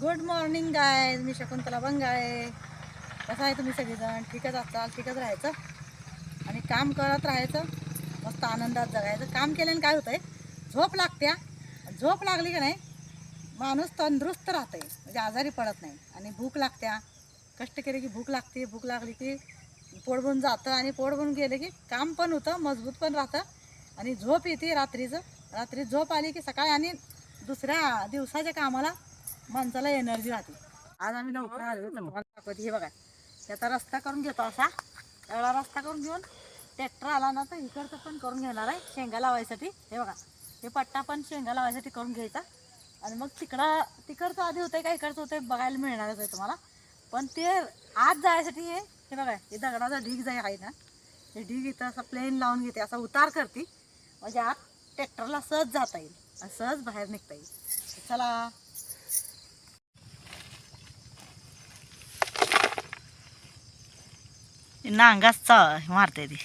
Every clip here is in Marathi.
गुड मॉर्निंग गाय मी शकुंतला बंगाळे. कसं आहे तुम्ही सगळेजण? ठीकच असाल ठीकच राहायचं? आणि काम करत राहायचं. मस्त आनंदात जगायचं. काम केल्याने काय होतंय? झोप लागत्या झोप लागली की नाही माणूस तंदुरुस्त राहतंय. म्हणजे आजारी पडत नाही. आणि भूक लागत्या कष्ट केले की भूक लागते. भूक लागली की पोडबून जातं आणि पोडबून गेले गेलं की काम पण होतं मजबूत पण राहतं. आणि झोप येते रात्रीचं. रात्री झोप आली की सकाळी आणि दुसऱ्या दिवसाच्या कामाला माणसाला एनर्जी राहते. आज आम्ही लवकर आलो तुम्हाला दाखवते. हे बघा त्याचा रस्ता करून घेतो असा. एवढा रस्ता करून घेऊन ट्रॅक्टर आला ना तर इकडचं पण करून घेणार आहे शेंगा लावायसाठी. हे बघा हे पट्टा पण शेंगा लावायसाठी करून घ्यायचा. आणि मग तिकडं तिकडचं आधी होतंय का इकडचं होतंय बघायला मिळणारच आहे तुम्हाला. पण ते आत जायसाठी हे हे बघा हे दगडाचा ढीग जाय आहे ना हे ढीग इथं असं प्लेन लावून घेते असा उतार करते. म्हणजे आत ट्रॅक्टरला सहज जाता येईल आणि सहज बाहेर निघता येईल. चला. नांगाच मारते ती.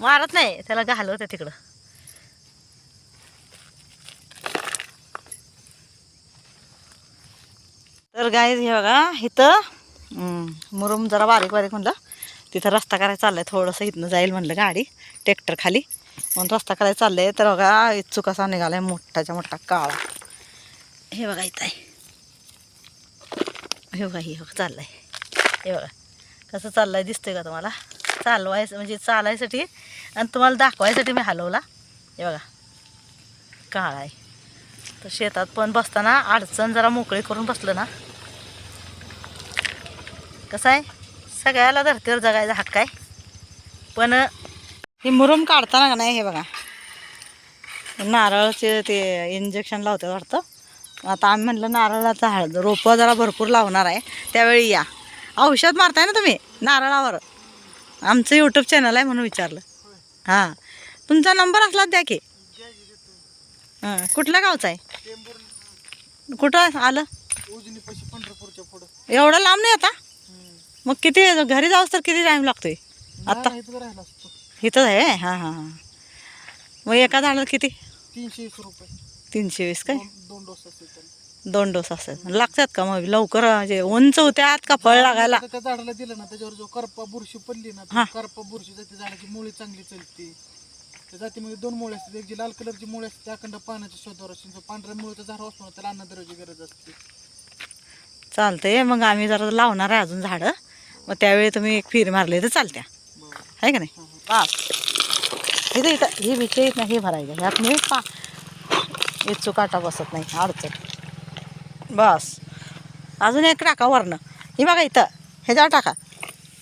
मारत नाही त्याला घालवते तिकडं. तर गाय हे बघा इथं मुरुम जरा बारीक बारीक म्हणलं. तिथं रस्ता करायला चाललाय थोडंसं इथनं जाईल म्हणलं गाडी ट्रॅक्टर खाली. म्हणून रस्ता करायला चाललंय. तर बघा इच्छुक असा निघालाय मोठाच्या मोठा काळा. हे बघा इथं आहे. हे बघा हे बघा चाललंय. हे बघा कसं चाललंय दिसतंय का तुम्हाला? चालवायचं म्हणजे चालायसाठी आणि तुम्हाला दाखवायसाठी मी हलवला. हे बघा काळा आहे. तर शेतात पण बसताना अडचण जरा मोकळी करून बसलं ना. कसं आहे? सगळ्याला धरतीवर जगायचा हक्क आहे. पण हे मुरुम काढताना का नाही हे बघा. नारळाचे ते इंजेक्शन लावते वाटतं. आता आम्ही म्हटलं नारळाचं हळद रोपं जरा भरपूर लावणार आहे. त्यावेळी या. औषध मारताय ना तुम्ही? नारळावर. आमचं यूट्यूब चॅनल आहे म्हणून विचारलं. हां. तुमचा नंबर असला द्या की. हां. कुठल्या गावचा आहे? कुठं आलं? पंढरपूरच्या पुढं एवढं लांब नाही आता? मग किती घरी जाऊस तर किती टाईम लागतोय? आता? इथंच आहे? हां हां हां. मग एका झाडाला किती? तीनशे वीस रुपये. तीनशे वीस काय? दोन दोन डोस असतील त्याला दोन डोस असतात लागतात का मग? लवकर म्हणजे उंच होत्यात का फळ लागायला? आता त्या झाडाला दिलं ना त्याच्यावर जो करपा बुरशी पडली ना हा. ती करपा बुरशी जाते झाडाची मुळी चांगली चलते. त्या जातीमध्ये दोन मुळे असतात. एक जी लाल कलरची मुळे असते त्या अखंड पाण्याच्या शोधावर असते. जो पांढऱ्या मुळेचा झाड असतो ना त्याला अन्नद्रव्याची गरज असते. चालतंय. मग आम्ही जरा लावणार आहे अजून झाडं. मग त्यावेळी तुम्ही एक फिर मारले तर चालत्या. बरं. आहे का नाही? बास इथं इथं. हे विषय येत नाही हे भरायचं ह्यात मी पा इच्छू काटा बसत नाही. अडचण. बस. अजून एक टाका वरनं. हे बघा इथं. ह्याच्यावर टाका.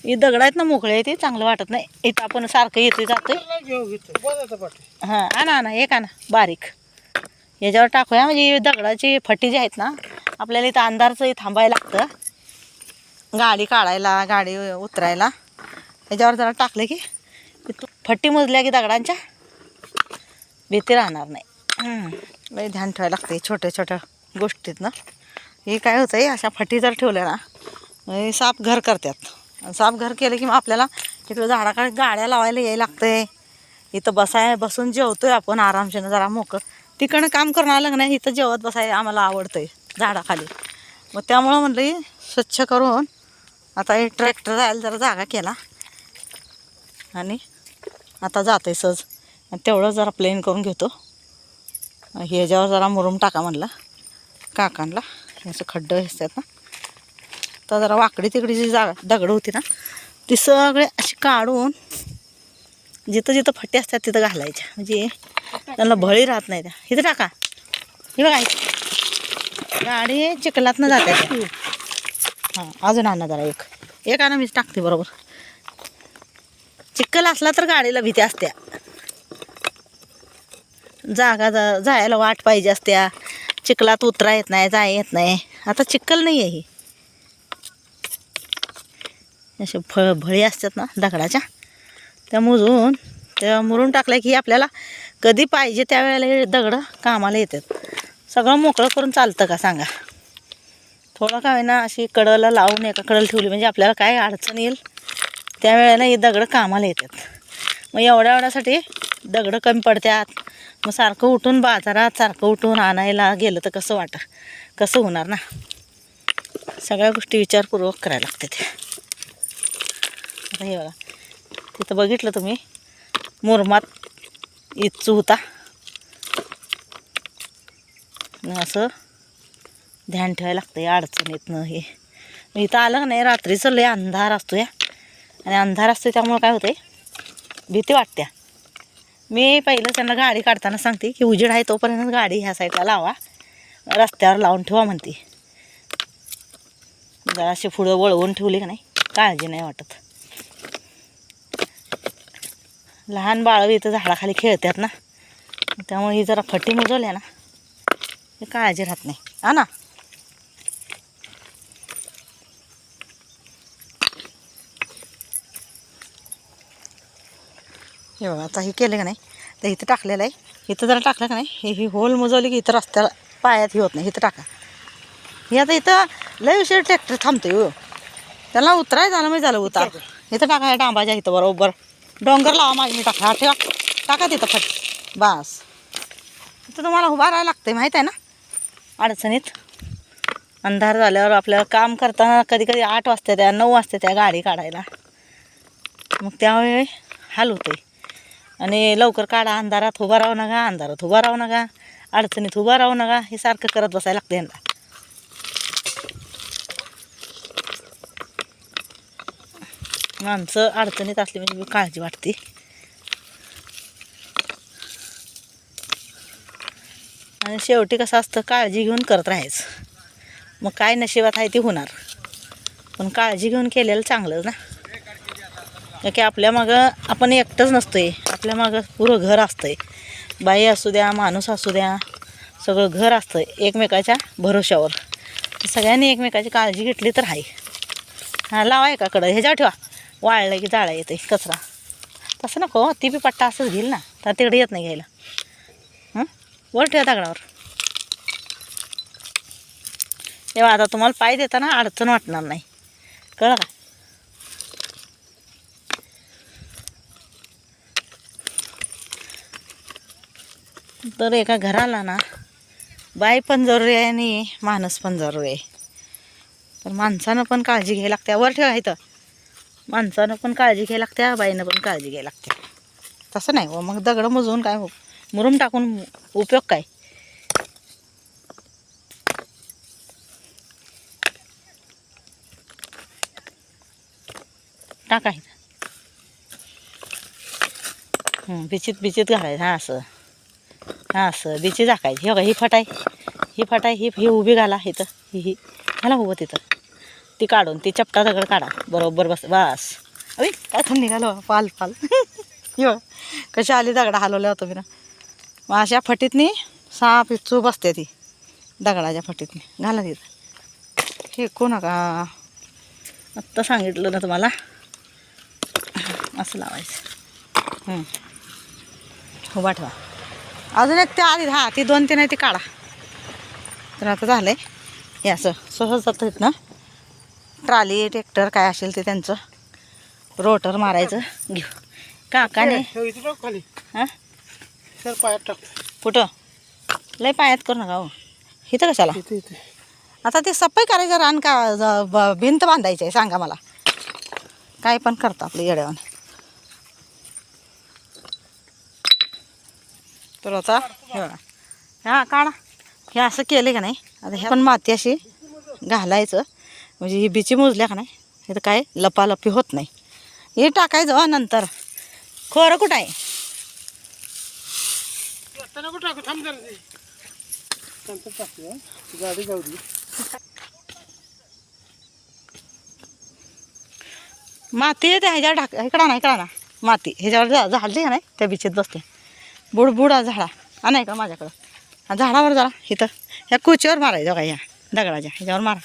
ही दगड आहेत ना मोकळे आहे ते चांगलं वाटत नाही. इथं आपण सारखं येते जातो हां आणा आणा. एक आणा. बारीक. याच्यावर टाकूया. म्हणजे दगडाची फटी जी आहेत ना आपल्याला इथं अंधारचं थांबायला लागतं. गाडी काढायला गाडी उतरायला. याच्यावर जरा टाकलं की फट्टी मोजल्या की दगडांच्या? भीती राहणार नाही. लय ध्यान ठेवायला लागते छोट्या छोट्या गोष्टीत ना. हे काय होतं आहे अशा फटी जर ठेवल्या ना हे साप घर करतात आणि साप घर केलं की मग आपल्याला तिकडं झाडाकडे गाड्या लावायला यायला लागतंय. इथं बसाय बसून जेवतोय आपण आरामशीनं जरा मोकळं. तिकडं काम करणार आलं नाही इथं जेवत बसायला आम्हाला आवडतंय झाडाखाली. मग त्यामुळं म्हणलं स्वच्छ करून आता हे ट्रॅक्टर जायला जरा जागा केला. आणि आता जातोय सहज. तेवढं जरा प्लेन करून घेतो. ह्याच्यावर जरा मुरुम टाका म्हणला. काकांना असं खड्डं असतात ना. तर जरा वाकडी तिकडी जी जागा दगड होती ना ती सगळे अशी काढून जिथं जिथं फट्टे असतात तिथं घालायच्या. म्हणजे त्यांना भळी राहत नाही त्या. इथं टाका. हे बघा इथं. गाडी चिखलातनं जाते. हां अजून आणा जरा एक. एक आणा मीच टाकते बरोबर. चिखल असला तर गाडीला भीती असत्या. जागा जा जायला वाट पाहिजे असत्या. चिखलात उतरा येत नाही जाय येत नाही. आता चिखल नाही आहे ही. असे फळ भळी असतात ना दगडाच्या. त्या मुजून त्या मुरून टाकल्या की आपल्याला कधी पाहिजे त्यावेळेला हे दगडं कामाला येतात सगळं मोकळं करून चालतं का सांगा. थोडं काय ना अशी कडला लावून एका कडल ठेवली म्हणजे आपल्याला काय अडचण येईल? त्यावेळेला हे दगडं कामाला येतात. मग एवढ्या एवढ्यासाठी दगडं कमी पडतात मग सारखं उठून बाजारात सारखं उठून आणायला गेलं तर कसं वाटत कसं होणार ना? सगळ्या गोष्टी विचारपूर्वक करायला लागतात आता हे बघा. तिथं बघितलं तुम्ही? मुरमात इच्छू होता. असं ध्यान ठेवायला लागतं या अडचणीतनं हे मग इथं आलं का नाही? रात्रीचं लय अंधार असतो या आणि अंधार असतो त्यामुळं काय होतंय? भीती वाटत्या मी पहिलं त्यांना गाडी काढताना सांगते की उजेड आहे तोपर्यंत गाडी ह्या साईडला लावा. रस्त्यावर लावून ठेवा म्हणते. जराशी पुढं वळवून ठेवली का नाही? काळजी नाही वाटत. लहान बाळ इथं झाडाखाली खेळतात ना. त्यामुळे ही जरा फटी मुजवल्या ना. काळजी राहत नाही. हा ना? हे बघा आता हे केलं का नाही? तर इथं टाकलेलं आहे. इथं जरा टाकलं का नाही? हे ही होल मुजवली की इथं रस्त्याला पायात हे होत नाही. इथं टाका. हे आता इथं लय उशीर ट्रॅक्टर थांबतोय हो. त्याला उतराय झालं म्हणजे झालं उतार. इथं टाका डांबाच्या इथं बरोबर. डोंगर लावा माझी मी टाका ठेवा. टाका तिथं फट. बास. इथं तुम्हाला उभा राहायला लागतंय माहीत आहे ना? अडचणीत. अंधार झाल्यावर आपल्याला काम करताना कधी कधी आठ वाजता त्या नऊ वाजता त्या गाडी काढायला. मग त्यावेळी हाल होते आणि लवकर काढा अंधारात उभा राहू नका अंधारात उभा राहू नका अडचणीत उभा राहू नका हे सारखं करत बसायला लागतं यांना. माणसं अडचणीत असली म्हणजे काळजी वाटते. आणि शेवटी कसं असतं काळजी घेऊन करत राहायचं. मग काय नशिबात आहे ते होणार. पण काळजी घेऊन केलेलं चांगलं ना. की आपल्या मागं आपण एकटंच नसतोय. आपल्या मागं पुरं घर असतंय. बाई असू द्या माणूस असू द्या सगळं घर असतं एकमेकाच्या भरोशावर सगळ्यांनी एकमेकाची काळजी घेतली तर आहे हां लावा एकाकडं ह्याच्यावर ठेवा. वाळलं की जाळा येते कचरा. तसं नको हो, ती बी पट्टा असंच घेईल ना तर तिकडे येत नाही घ्यायला. वर ठेवा दगडावर. तेव्हा आता तुम्हाला पाय देताना अडचण वाटणार नाही. कळलं का? तर एका घराला ना बाई पण जरुरी आहे आणि माणूस पण जरुरी आहे. तर माणसानं पण काळजी घ्यायला लागते. वर ठेवा इथं. माणसानं पण काळजी घ्यायला लागते बाईनं पण काळजी घ्यायला लागते. तसं नाही व मग दगडं मुजवून काय हो? मुरुम टाकून उपयोग काय? टाकायचं इथं. हं, बिचित बिचित घालायचं हां असं. असं बिची झाकायची. हे बघा ही फटाय ही फटाय ही ही उभी घाला इथं. ही ही. घाला उभं तिथं. ती काढून ती चपटा दगड काढा. बरोबर बस बस. अरे काय थंडी निघालो. पाल पाल. यो कशी आली दगडा हलवल्या होतो मी ना? मग अशा फटीतनी साप इच्छू बसते ती. दगडाच्या फटीतनी. घाला तिथं. हे नका. आत्ता सांगितलं ना तुम्हाला. असं लावायचं. हं. पाठवा अजून एक ते आधी हा ती दोन तीन आहे ती काढा. तर आता झालं आहे हे असं सहज जातं ना ट्राली ट्रॅक्टर काय असेल ते त्यांचं. रोटर मारायचं. घेऊ. काकाने हे हां कुठं? लय पायात करू नका हो. इथं कशाला? आता ते सफाई करायचं रान का भिंत बांधायची आहे सांगा मला. काय पण करतो आपलं येड्यावाने. तर आता हे. बघा हा काढा. हे असं केलं का नाही? आता ह्या पण माती अशी घालायचं. म्हणजे ही बिची मोजल्या का नाही? हे तर काय लपालपी होत नाही. हे टाकायचं हो नंतर. खोरं कुठं आहे? माती येते ह्याच्यावर ढाक इकडं ना इकडं ना माती. ह्याच्यावर झाडली का नाही? त्या बिचीत बसते बुड बुडा झाडा. हा नाही का माझ्याकडं? हा झाडावर जरा इथं. ह्या कुचीवर मारायचं का ह्या दगडाच्या ह्याच्यावर मारा.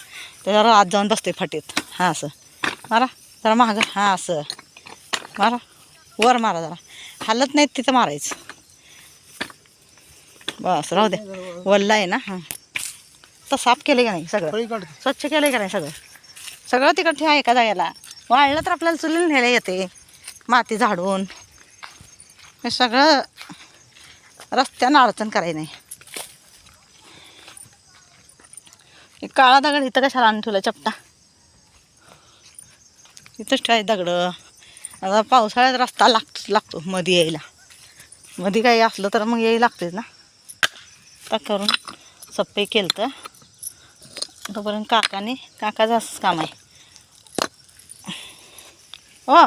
त्याच्यावर आत जाऊन बसते फाटीत. हां असं. मारा जरा महाग हां असं. मारा. वर मारा जरा. हालत नाहीत तिथं मारायचं. बस राहू दे. वल्ला आहे ना हां. तर साफ केले का नाही सगळं? स्वच्छ केलं का नाही सगळं? सगळं तिकडं ठेवा एका जागेला. वाळलं तर आपल्याला चुलीला न्यायला येते. माती झाडून. हे सगळं रस्त्यानं अडचण करायची नाही. एक काळा दगड इथं कशाला आणून ठेवला चपटा? इथंच ठेवाय दगड. आता पावसाळ्यात रस्ता लागतोच लागतो मध्ये यायला. मध्ये काही असलं तर मग यायला लागतेच ना. आता करून सप्पे केलं तर तोपर्यंत काकाने काकाचं असंच काम आहे. हो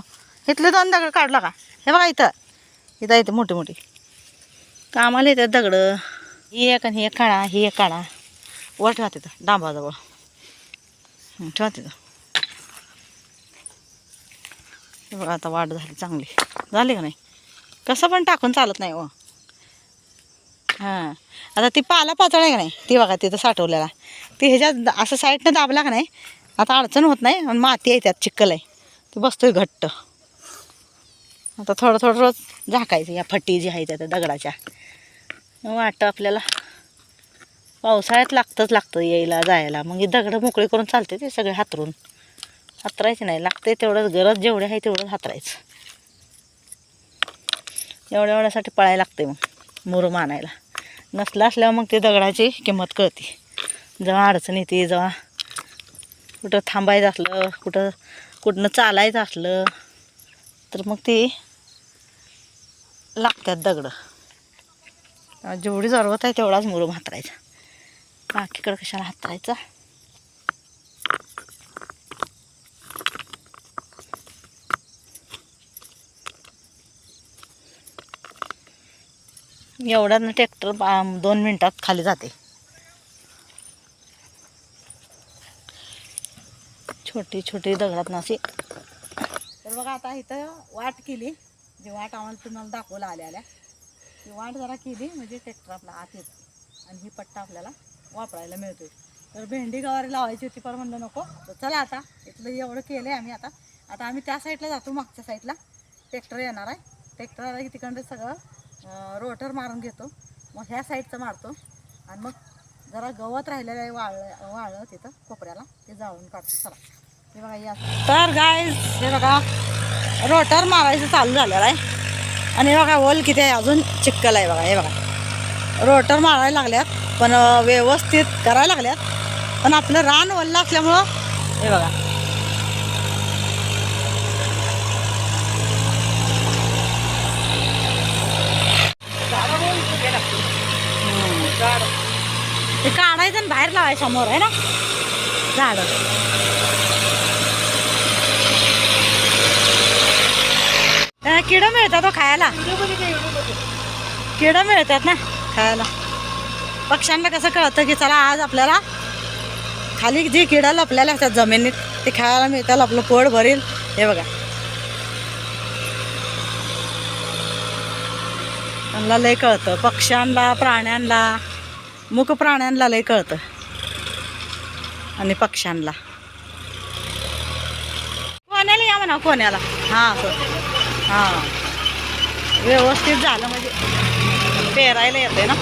इथले दोन दगड काढला का? हे बघा इथं. इथं येते मोठे मोठी कामाला येतात दगडं. ही एक आणि एक काढा ही एक काढा. वर ठेवा तिथं डांबाजवळ. ठेवा तिथं बघा आता वाढ झाली चांगली. झाली का नाही? कसं पण टाकून चालत नाही हो. हां. आता ती पाला पातळ आहे का नाही? ती बघा तिथं साठवलेला. ती ह्याच्यात असं साईडनं दाबला का नाही? आता अडचण होत नाही आणि माती आहे त्यात चिक्कल आहे. ती बसतोय घट्ट. आता थोडं थोडं रोज झाकायचं या फटी जी आहे त्या त्या दगडाच्या. वाटतं आपल्याला पावसाळ्यात लागतंच लागतं यायला जायला. मग हे दगडं मोकळे करून चालते ते सगळे हातरून. हातरायचे नाही लागते तेवढंच गरज जेवढे आहे तेवढंच हातरायचं. एवढ्या एवढ्यासाठी पळायला लागते मग मुरुम आणायला नसलं असल्यावर मग ते दगडाची किंमत कळते. जेव्हा अडचण येते जेव्हा कुठं थांबायचं असलं कुठं कुठनं चालायचं असलं तर मग ते लागतात दगडं. जेवढी जरूरत आहे तेवढाच मुरुम हातरायचा. बाकीकडं कशाला हातरायचा? एवढ्यानं ट्रॅक्टर दोन मिनटात खाली जाते. छोटी छोटी दगडात नाशी तर बघा आता इथं वाट केली. जे वाट आम्हाला तुम्हाला दाखवला आल्या आल्या ती वाट जरा केली म्हणजे ट्रॅक्टर आपला आत येतो. आणि ही पट्टा आपल्याला वापरायला मिळतो तर भेंडी गवारी लावायची होती पण म्हणलं नको. तर चला आता इथलं एवढं केलं आहे आम्ही आता. आता आम्ही त्या साईडला जातो मागच्या साईडला ट्रॅक्टर येणार आहे. ट्रॅक्टर आला की तिकडं सगळं रोटर मारून घेतो. मग ह्या साईडचं मारतो. आणि मग जरा गवत राहिलेलं आहे वाळ वाळलं तिथं कोपऱ्याला. ते जाळून काढतो. चला. हे बघा या तर गाय हे बघा. रोटर मारायचं चालू झालेलं आहे. आणि बघा ओल किती आहे? अजून चिक्कल आहे बघा हे बघा. रोटर मारायला लागल्यात पण व्यवस्थित करायला लागल्यात. पण आपलं रान वल्लं असल्यामुळं हे बघा. ते काढायचं आणि बाहेर लावायचं समोर आहे ना? झाड. किडं मिळतात तो खायला. किडं मिळतात ना खायला. पक्ष्यांना कसं कळतं की चला आज आपल्याला खाली जी किडं लपलेल्या असतात जमिनीत ते खायला मिळतात आपलं पोट भरेल. हे बघा. त्यांना लय कळतं. पक्ष्यांना प्राण्यांना मुक प्राण्यांना लय कळतं. आणि पक्ष्यांना. कोण्याला या म्हणा कोण्याला. हां सर हां. व्यवस्थित झालं म्हणजे पेरायला येते ना.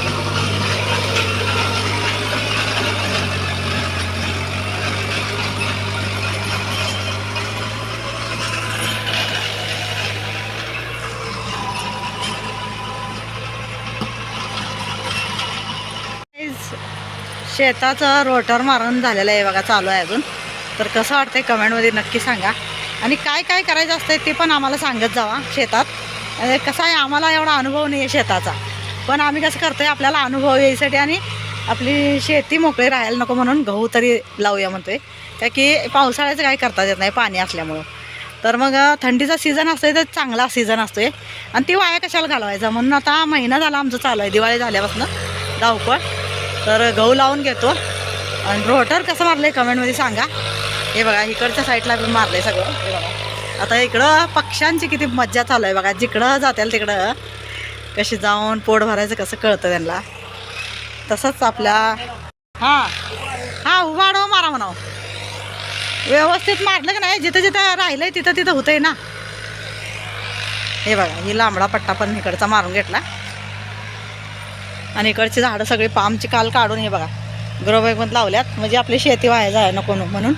शेताचं रोटर मारून झालेलं आहे बघा चालू आहे अजून. तर कसं वाटतंय कमेंटमध्ये नक्की सांगा. आणि काय काय करायचं असतंय ते पण आम्हाला सांगत जावा शेतात. कसं आहे आम्हाला एवढा अनुभव नाही आहे शेताचा. पण आम्ही कसं करतोय आपल्याला अनुभव यायसाठी आणि आपली शेती मोकळी राहायला नको म्हणून गहू तरी लावूया म्हणतोय. का की पावसाळ्याचं काही करता येत नाही पाणी असल्यामुळं. तर मग थंडीचा सीझन असतोय तर चांगला सीझन असतोय. आणि ती वाया कशाला घालवायचा? म्हणून आता महिना झाला आमचं चालू आहे दिवाळी झाल्यापासून धावपळ. तर गहू लावून घेतो. आणि रोटर कसं मारलं आहे कमेंटमध्ये सांगा. हे बघा इकडच्या साईडला मी मारलं आहे सगळं. हे बघा. आता इकडं पक्ष्यांची किती मज्जा चालू आहे बघा. जिकडं जातील तिकडं कशी जाऊन पोट भरायचं कसं कळतं त्यांना. तसंच आपल्या हां. हां उभाडो मारा म्हणाव. व्यवस्थित मारलं की नाही जिथं जिथं राहिलंय तिथं तिथं होतंय ना. हे बघा ही लांबडा पट्टा पण इकडचा मारून घेतला. आणि इकडची झाडं सगळी पामची काल काढून हे बघा ग्रोबॅगमध्ये लावल्यात. म्हणजे आपली शेती व्हायला जाय नको म्हणून.